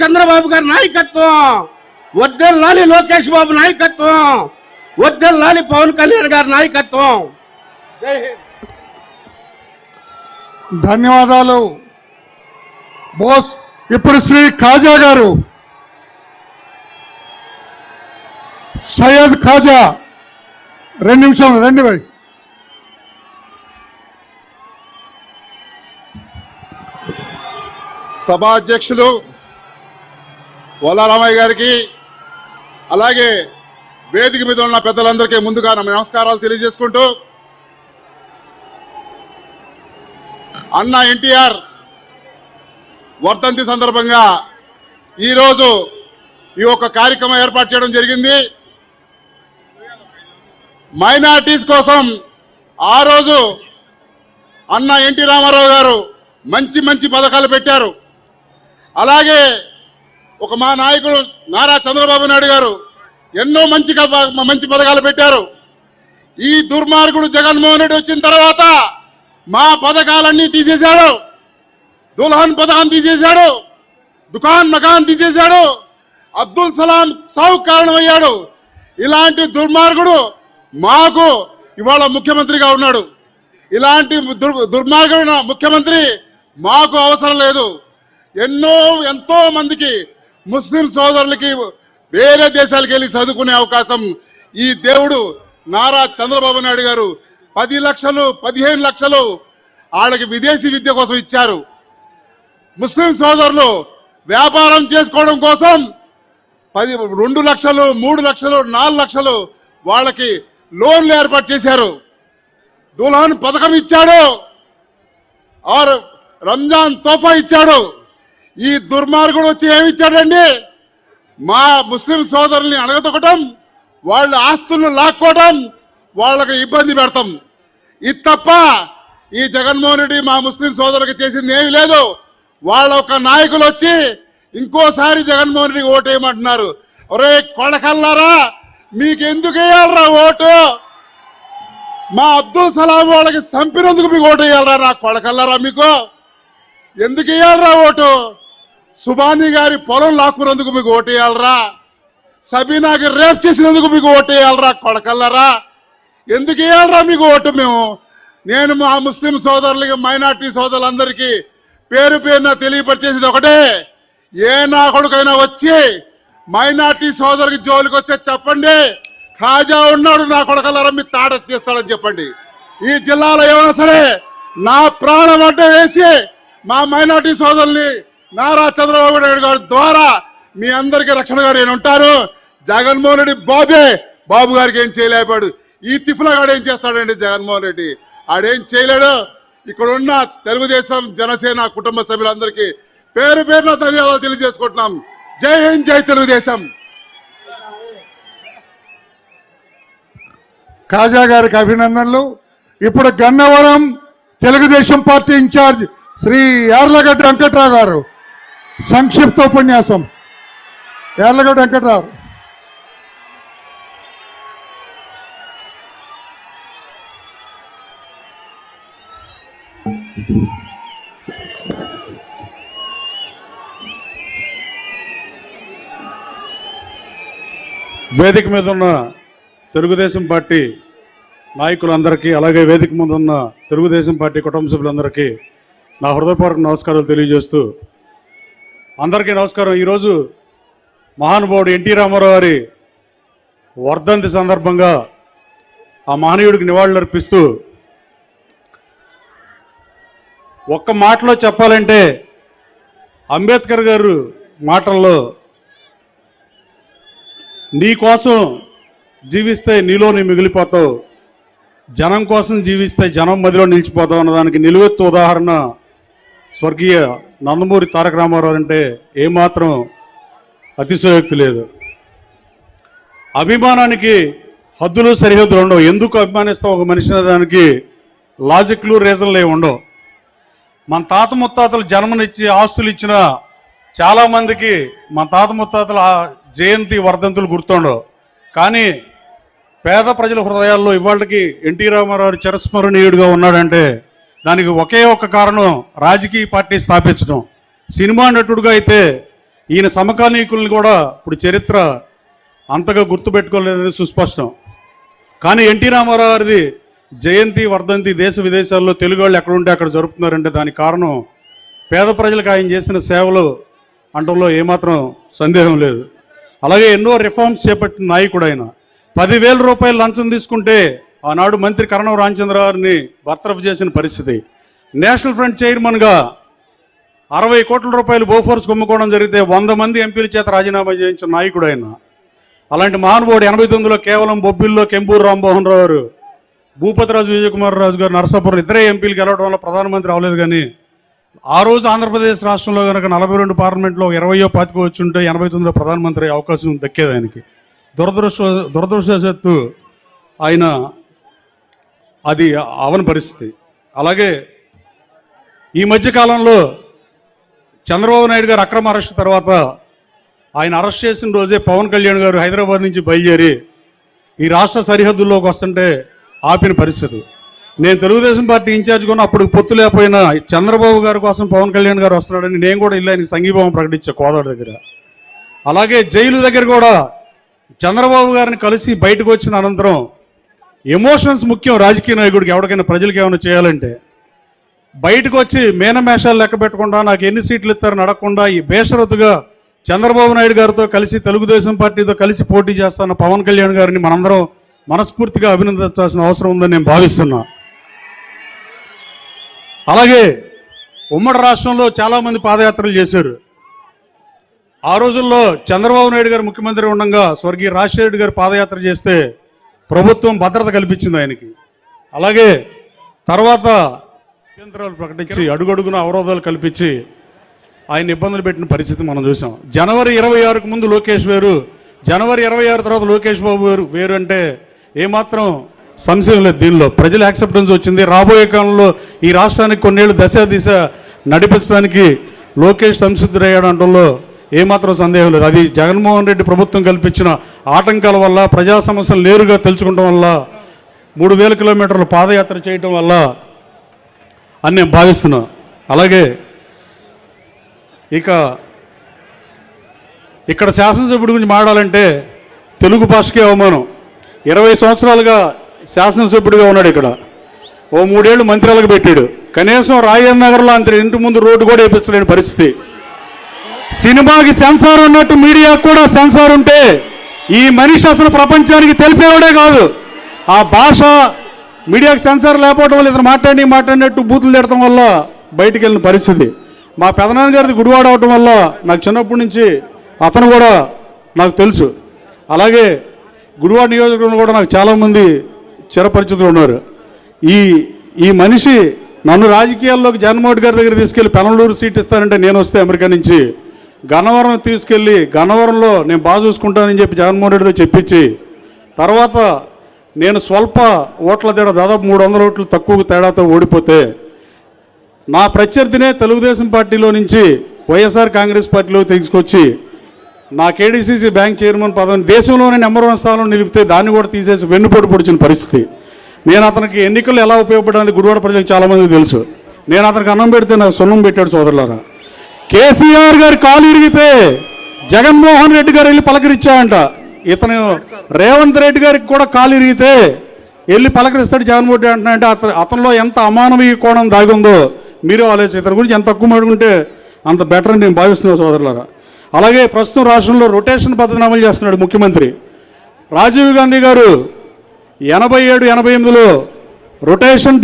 చంద్రబాబు గారి నాయకత్వం. వద్దెల్లాలి లోకేష్ బాబు నాయకత్వం. వద్దెల్లాలి పవన్ కళ్యాణ్ గారి నాయకత్వం. జై హింద్. ధన్యవాదాలు. బోస్ ఇప్పుడు శ్రీ ఖాజా గారు. సయ్యద్ ఖాజా. రెండు నిమిషాలు రండి భాయ్ సభా అధ్యక్షులు వల్లారామయ్య గారికి అలాగే వేదిక మీద ఉన్న పెద్దలందరికీ ముందుగా నమస్కారాలు తెలియజేసుకుంటూ అన్న ఎన్టీఆర్ వర్ధంతి సందర్భంగా ఈరోజు ఈ యొక్క కార్యక్రమం ఏర్పాటు చేయడం జరిగింది. మైనార్టీస్ కోసం ఆ రోజు అన్న ఎన్టీ రామారావు గారు మంచి మంచి పథకాలు పెట్టారు. అలాగే ఒక మా నాయకుడు నారా చంద్రబాబు నాయుడు గారు ఎన్నో మంచి మంచి పథకాలు పెట్టారు. ఈ దుర్మార్గుడు జగన్మోహన్ రెడ్డి వచ్చిన తర్వాత మా పథకాలన్నీ తీసేశాడు. దుల్హన్ పథకం తీసేశాడు. దుకాన్ మకాన్ తీసేశాడు. అబ్దుల్ సలాం సాగు కారణమయ్యాడు. ఇలాంటి దుర్మార్గుడు మాకు ఇవాళ ముఖ్యమంత్రిగా ఉన్నాడు. ఇలాంటి దుర్ దుర్మార్గుడు ముఖ్యమంత్రి మాకు అవసరం లేదు. ఎన్నో ఎంతో మందికి ముస్లిం సోదరులకి వేరే దేశాలకు వెళ్ళి చదువుకునే అవకాశం ఈ దేవుడు నారా చంద్రబాబు నాయుడు గారు పది లక్షలు పదిహేను లక్షలు వాళ్ళకి విదేశీ విద్య కోసం ఇచ్చారు. ముస్లిం సోదరులు వ్యాపారం చేసుకోవడం కోసం పది రెండు లక్షలు మూడు లక్షలు నాలుగు లక్షలు వాళ్ళకి లోన్లు ఏర్పాటు చేశారు. దుల్హన్ పథకం ఇచ్చాడు. ఆర్ రంజాన్ తోఫా ఇచ్చాడు. ఈ దుర్మార్గుడు వచ్చి ఏమిచ్చాడండి? మా ముస్లిం సోదరుల్ని అణగదొక్కటం వాళ్ళ ఆస్తులను లాక్కోవటం వాళ్ళకి ఇబ్బంది పెడతాం. ఇది తప్ప ఈ జగన్మోహన్ రెడ్డి మా ముస్లిం సోదరులకు చేసింది ఏమీ లేదు. వాళ్ళ ఒక నాయకులు వచ్చి ఇంకోసారి జగన్మోహన్ రెడ్డికి ఓటు వేయమంటున్నారు. ఒరే కొడకల్లారా మీకు ఎందుకు వేయాలరా ఓటు? మా అబ్దుల్ సలాం వాళ్ళకి చంపినందుకు మీకు ఓటు వేయాలరా నా కొడకల్లారా మీకు? ఎందుకు వేయాలరా ఓటు? సుబాని గారి పొలం లాక్కున్నందుకు మీకు ఓటేయాలరా? సబీనా సబీనాకి రేప్ చేసినందుకు మీకు ఓటేయాలరా కొడకల్లరా? ఎందుకు వేయాలరా మీకు ఓటు మేము? నేను మా ముస్లిం సోదరులకి మైనార్టీ సోదరులందరికీ పేరు పేరున తెలియపరిచేసేది ఒకటే. ఏ నా కొడుకైనా వచ్చి మైనార్టీ సోదరుకి జోలికి వస్తే చెప్పండి. ఖాజా ఉన్నాడు నా కొడకల్లరా మీ తాట తీస్తాడని చెప్పండి. ఈ జిల్లాలో ఏమైనా సరే నా ప్రాణం అడ్డ వేసి మా మైనార్టీ సోదరుని నారా చంద్రబాబు నాయుడు గారి ద్వారా మీ అందరికీ రక్షణగా నేను ఉంటాను. జగన్మోహన్ రెడ్డి బాబే. బాబు గారికి ఏం చేయలేపాడు ఈ తిఫ్లగాడు ఏం చేస్తాడండి జగన్మోహన్ రెడ్డి? ఆడేం చేయలేడు. ఇక్కడ ఉన్న తెలుగుదేశం జనసేన కుటుంబ సభ్యులందరికీ పేరు పేరున ధన్యవాదాలు తెలియజేసుకుంటున్నాం. జై హింద్ జై తెలుగుదేశం. కాజా గారికి అభినందనలు. ఇప్పుడు గన్నవరం తెలుగుదేశం పార్టీ ఇన్ఛార్జ్ శ్రీ యార్లగడ్డ వెంకట్రావు గారు. సంక్షిప్త ఉపన్యాసం యార్లగడ్డ వెంకట్రావు. వేదిక మీద ఉన్న తెలుగుదేశం పార్టీ నాయకులందరికీ అలాగే వేదిక ముందు ఉన్న తెలుగుదేశం పార్టీ కుటుంబ సభ్యులందరికీ నా హృదయపూర్వక నమస్కారాలు తెలియజేస్తూ అందరికీ నమస్కారం. ఈరోజు మహానుభావుడు ఎన్టీ రామారావు గారి వర్ధంతి సందర్భంగా ఆ మహనీయుడికి నివాళులర్పిస్తూ ఒక్క మాటలో చెప్పాలంటే అంబేద్కర్ గారు మాటల్లో నీ కోసం జీవిస్తే నీలో నీ మిగిలిపోతావు జనం కోసం జీవిస్తే జనం మదిలో నిలిచిపోతావు అన్నదానికి నిలువెత్తు ఉదాహరణ స్వర్గీయ నందమూరి తారక రామారావు అంటే ఏమాత్రం అతిశయోక్తి లేదు. అభిమానానికి హద్దులు సరిహద్దులు ఉండవు. ఎందుకు అభిమానిస్తాం ఒక మనిషి దానికి లాజిక్లు రీజన్లు ఏమి ఉండవు. మన తాత ముత్తాతలు జన్మనిచ్చి ఆస్తులు ఇచ్చిన చాలామందికి మన తాత ముత్తాతల జయంతి వర్ధంతులు గుర్తుండవు. కానీ పేద ప్రజల హృదయాల్లో ఇవాళకి ఎన్టీ రామారావు చిరస్మరణీయుడిగా ఉన్నాడంటే దానికి ఒకే ఒక కారణం రాజకీయ పార్టీ స్థాపించడం. సినిమా నటుడుగా అయితే ఈయన సమకాలీకుల్ని కూడా ఇప్పుడు చరిత్ర అంతగా గుర్తుపెట్టుకోలేదని సుస్పష్టం. కానీ ఎన్టీ రామారావు గారిది జయంతి వర్ధంతి దేశ విదేశాల్లో తెలుగు వాళ్ళు ఎక్కడుంటే అక్కడ జరుపుతున్నారంటే దానికి కారణం పేద ప్రజలకు ఆయన చేసిన సేవలు అంటంలో ఏమాత్రం సందేహం లేదు. అలాగే ఎన్నో రిఫార్మ్స్ చేపట్టిన నాయకుడు ఆయన. పదివేల రూపాయలు లంచం తీసుకుంటే ఆనాడు మంత్రి కరణం రామచంద్ర బర్తరఫ్ చేసిన పరిస్థితి. నేషనల్ ఫ్రంట్ చైర్మన్గా అరవై కోట్ల రూపాయలు బోఫోర్స్ కుమ్ముకోవడం జరిగితే వంద మంది ఎంపీల చేత రాజీనామా చేయించిన నాయకుడు ఆయన. అలాంటి మహానుభావుడు ఎనభై తొమ్మిదిలో కేవలం బొబ్బిల్లో కెంపూరు రామ్మోహన్ రావు గారు భూపతిరాజు విజయకుమార్ రాజు గారు నరసాపురం ఇద్దరే ఎంపీలు గెలవడం వల్ల ప్రధానమంత్రి అవలేదు కానీ ఆ రోజు ఆంధ్రప్రదేశ్ రాష్ట్రంలో కనుక నలభై రెండు పార్లమెంట్లో ఇరవయో పాతిక వచ్చి ఉంటే ఎనభై తొమ్మిదిలో ప్రధానమంత్రి అవకాశం దక్కేది ఆయనకి. దురదృష్ట దురదృష్టవశాత్తు ఆయన అది అవని పరిస్థితి. అలాగే ఈ మధ్య కాలంలో చంద్రబాబు నాయుడు గారు అక్రమ అరెస్ట్ తర్వాత ఆయన అరెస్ట్ చేసిన రోజే పవన్ కళ్యాణ్ గారు హైదరాబాద్ నుంచి బయలుదేరి ఈ రాష్ట్ర సరిహద్దుల్లోకి వస్తుంటే ఆపిన పరిస్థితి. నేను తెలుగుదేశం పార్టీ ఇన్ఛార్జ్ కొన్న అప్పుడు పొత్తు లేకపోయినా చంద్రబాబు గారి కోసం పవన్ కళ్యాణ్ గారు వస్తున్నాడని నేను కూడా ఇల్లు ఆయన సంఘీభావం ప్రకటించా కోదాడు దగ్గర. అలాగే జైలు దగ్గర కూడా చంద్రబాబు గారిని కలిసి బయటకు వచ్చిన అనంతరం ఎమోషన్స్ ముఖ్యం రాజకీయ నాయకుడికి ఎవరికైనా ప్రజలకు ఏమైనా చేయాలంటే బయటకు వచ్చి మేనమేషాలు లెక్క పెట్టకుండా నాకు ఎన్ని సీట్లు ఇస్తారని అడగకుండా ఈ బేషరతుగా చంద్రబాబు నాయుడు గారితో కలిసి తెలుగుదేశం పార్టీతో కలిసి పోటీ చేస్తున్న పవన్ కళ్యాణ్ గారిని మనందరం మనస్ఫూర్తిగా అభినందించాల్సిన అవసరం ఉందని నేను భావిస్తున్నా. అలాగే ఉమ్మడి రాష్ట్రంలో చాలామంది పాదయాత్రలు చేశారు. ఆ రోజుల్లో చంద్రబాబు నాయుడు గారు ముఖ్యమంత్రి ఉండగా స్వర్గీయ రాజశేఖర్ గారు పాదయాత్ర చేస్తే ప్రభుత్వం భద్రత కల్పించింది ఆయనకి. అలాగే తర్వాత కేంద్రాలు ప్రకటించి అడుగడుగున అవరోధాలు కల్పించి ఆయన ఇబ్బందులు పెట్టిన పరిస్థితి మనం చూసాం. జనవరి ఇరవై ఆరుకు ముందు లోకేష్ వేరు జనవరి ఇరవై ఆరు తర్వాత లోకేష్ బాబు వేరు వేరు అంటే ఏమాత్రం సంశయం లేదు దీనిలో. ప్రజల యాక్సెప్టెన్స్ వచ్చింది. రాబోయే కాలంలో ఈ రాష్ట్రానికి కొన్నేళ్ళు దశ దిశ నడిపించడానికి లోకేష్ సంసిద్ధుడయ్యాడు అనడంలో ఏమాత్రం సందేహం లేదు. అది జగన్మోహన్ రెడ్డి ప్రభుత్వం కల్పించిన ఆటంకాల వల్ల ప్రజా సమస్యలు నేరుగా తెలుసుకోవడం వల్ల మూడు వేల కిలోమీటర్లు పాదయాత్ర చేయటం వల్ల అని నేను భావిస్తున్నా. అలాగే ఇక ఇక్కడ శాసనసభ్యుడి గురించి మాట్లాడాలంటే తెలుగు భాషకే అవమానం. ఇరవై సంవత్సరాలుగా శాసనసభ్యుడిగా ఉన్నాడు ఇక్కడ. ఓ మూడేళ్ళు మంత్రాలకు పెట్టాడు కనీసం రాజేంద్ర నగర్లో అంత ఇంటి ముందు రోడ్డు కూడా వేయించలేని పరిస్థితి. సినిమాకి సెన్సార్ ఉన్నట్టు మీడియాకు కూడా సెన్సార్ ఉంటే ఈ మనిషి అసలు ప్రపంచానికి తెలిసేవాడే కాదు. ఆ భాష మీడియాకి సెన్సార్ లేకపోవడం వల్ల ఇతను మాట్లాడి మాట్లాడినట్టు బూతులు తిడటం వల్ల బయటికి వెళ్ళిన పరిస్థితి. మా పెదనాన్న గారిది గుడివాడ అవటం వల్ల నాకు చిన్నప్పటి నుంచి అతను కూడా నాకు తెలుసు. అలాగే గుడివాడ నియోజకవర్గంలో కూడా నాకు చాలామంది చిరపరిచితులు ఉన్నారు. ఈ ఈ మనిషి నన్ను రాజకీయాల్లోకి జగన్మోహన్ గారి దగ్గర తీసుకెళ్ళి పెనలూరు సీట్ ఇస్తానంటే నేను వస్తే అమెరికా నుంచి గన్నవరం తీసుకెళ్ళి గన్నవరంలో నేను బాగా చూసుకుంటానని చెప్పి జగన్మోహన్ రెడ్డితో చెప్పించి తర్వాత నేను స్వల్ప ఓట్ల తేడా దాదాపు మూడు వందల ఓట్లు తక్కువ తేడాతో ఓడిపోతే నా ప్రత్యర్థినే తెలుగుదేశం పార్టీలో నుంచి వైఎస్ఆర్ కాంగ్రెస్ పార్టీలో తీసుకొచ్చి నా కేడీసీసీ బ్యాంక్ చైర్మన్ పదవిని దేశంలోనే నెంబర్ వన్ స్థానంలో నిలిపితే దాన్ని కూడా తీసేసి వెన్నుపోటు పొడిచిన పరిస్థితి. నేను అతనికి ఎన్నికలు ఎలా ఉపయోగపడాలని గుడివాడ ప్రజలకు చాలామందికి తెలుసు. నేను అతనికి అన్నం పెడితే నాకు సున్నం పెట్టాడు సోదరులారా. కేసీఆర్ గారు కాలు ఇరిగితే జగన్మోహన్ రెడ్డి గారు వెళ్ళి పలకరించాడంట. ఇతను రేవంత్ రెడ్డి గారికి కూడా కాలు ఇరిగితే వెళ్ళి పలకరిస్తాడు జగన్మోహన్ రెడ్డి అంటున్నా అంటే అతను అతనిలో ఎంత అమానవీయ కోణం దాగుందో మీరు ఆలోచించారు ఇతని గురించి ఎంత తక్కువ మాడుకుంటే అంత బెటర్ అని నేను భావిస్తున్నాను సోదరులారా. అలాగే ప్రస్తుతం రాష్ట్రంలో రొటేషన్ పద్ధతిని అమలు చేస్తున్నాడు ముఖ్యమంత్రి. రాజీవ్ గాంధీ గారు ఎనభై ఏడు ఎనభై ఎనిమిదిలో రొటేషన్